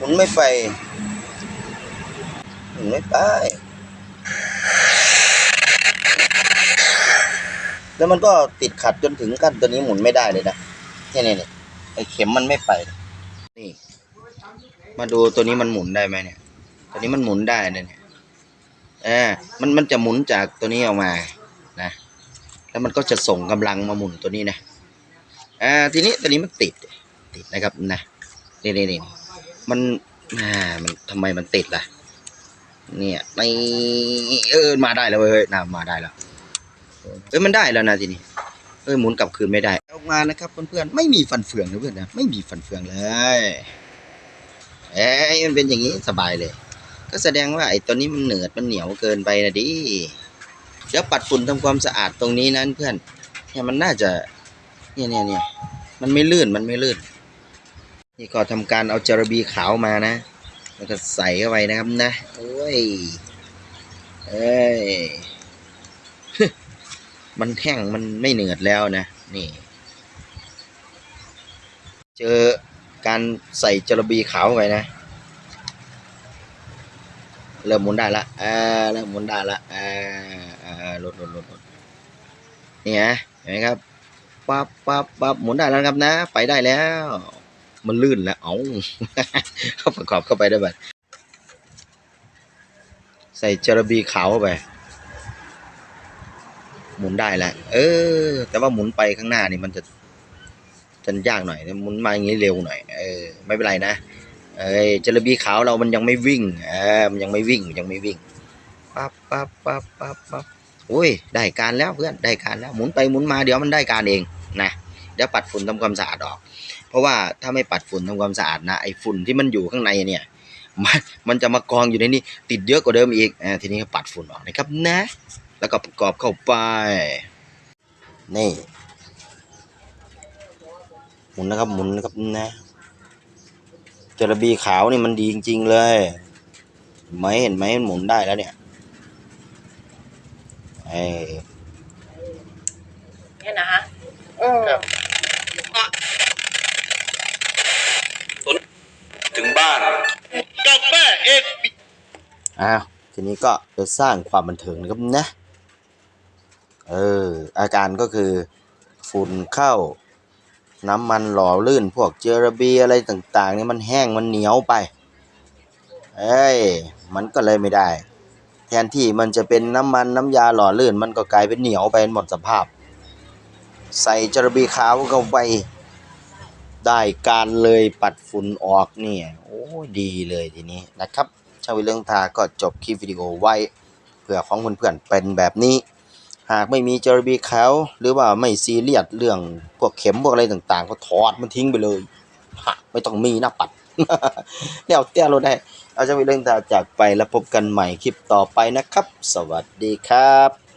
หมุนไม่ไปหมุนไม่ไป แล้วมันก็ติดขัดจนถึงขั้นตัวนี้หมุนไม่ได้เลยนะนี่นี่นี่ไอเข็มมันไม่ไป นี่ มาดูตัวนี้มันหมุนได้ไหมเนี่ย ตัวนี้มันหมุนได้นะเนี่ยเออมันมันจะหมุนจากตัวนี้ออกมานะ แล้วมันก็จะส่งกำลังมาหมุนตัวนี้นะอ่าทีนี้ตัวนี้มันติดติดนะครับนะนี่นี่นี่ มันอ่ามันทำไมมันติดล่ะ เนี่ยไม่เออมาได้แล้วเว้ยเฮ้ยนะมาได้แล้วเอ้ยมันได้แล้วนะทีนี้เอ้ยหมุนกลับคืนไม่ได้ออกมานะครับเพื่อนๆไม่มีฟันเฟืองนะเพื่อนนะไม่มีฟันเฟืองเลยเอ้ยมันเป็นอย่างนี้สบายเลย ก็แสดงว่าไอ้ตัวนี้มันเหนืดมันเหนียวเกินไปนะดิเดี๋ยวปัดฝุ่นทำความสะอาดตรงนี้นั้นเพื่อนเนี่ยมันน่าจะเนี่ยเนี่ยเนี่ยมันไม่ลื่นมันไม่ลื่น นี่ก็ทำการเอาจาระบีขาวมานะแล้วก็ใส่เข้าไปนะครับนะโอ้ยเอ้ยมันแห้งมันไม่เหนืดแล้วนะ นี่ เจอการใส่จาระบีขาวไปนะ เริ่มหมุนได้ละอ่าเริ่มหมุนได้ละอ่าอ่าลดลดลดลดนี่ฮะเห็นไหมครับปั๊บปั๊บปั๊บหมุนได้แล้วครับนะ ไปได้แล้ว มันลื่นแล้วเอาเข้าประกอบเข้าไปได้แบบใส่จระบีขาวเข้าไป หมุนได้แล้วเออ แต่ว่าหมุนไปข้างหน้านี่มันจะจะยากหน่อยหมุนมาอย่างนี้เร็วหน่อยเออไม่เป็นไรนะเอ้ยจระบีขาวเรามันยังไม่วิ่งเออมันยังไม่วิ่งยังไม่วิ่งปั๊บปั๊บปั๊บปั๊บปั๊บโอ้ยได้การแล้วเพื่อนได้การแล้วหมุนไปหมุนมาเดี๋ยวมันได้การเองนะเดี๋ยวปัดฝุ่นทำความสะอาดออก เพราะว่าถ้าไม่ปัดฝุ่นทำความสะอาดนะไอ้ฝุ่นที่มันอยู่ข้างในเนี่ยมันมันจะมากองอยู่ในนี้ติดเยอะกว่าเดิมอีกอ่าทีนี้ก็ปัดฝุ่นออกนะครับนะ แล้วก็ประกอบเข้าไป นี่หมุนนะครับหมุนนะครับนะจระบีขาวนี่มันดีจริง ๆ เลยเห็นไหมเห็นไหมมันหมุนได้แล้วเนี่ยไอ้เนี่ยนะฮะเออ อ้าวทีนี้ก็จะสร้างความบันเทิงนะครับนะเอออาการก็คือฝุ่นเข้า น้ำมันหล่อลื่นพวกเจลาบียอะไรต่างๆนี่มันแห้งมันเหนียวไป เอ้ยมันก็เลยไม่ได้ แทนที่มันจะเป็นน้ำมันน้ำยาหล่อลื่น มันก็กลายเป็นเหนียวไปหมดสภาพ ใส่จระบีขาวเข้าไปได้การเลยปัดฝุ่นออกเนี่ยโอ้ดีเลยทีนี้นะครับ ช่างวิเรื่องทาก็จบคลิปวิดีโอไว้ เพื่อของเพื่อนๆเป็นแบบนี้ หากไม่มีจระบีขาวหรือว่าไม่ซีเรียสเรื่องพวกเข็มพวกอะไรต่างๆ ก็ถอดมันทิ้งไปเลยไม่ต้องมีหน้าปัดแล้วเตี้ยเราได้เอาช่างวิเรื่องทาจากไปแล้วพบกันใหม่คลิปต่อไปนะครับ สวัสดีครับ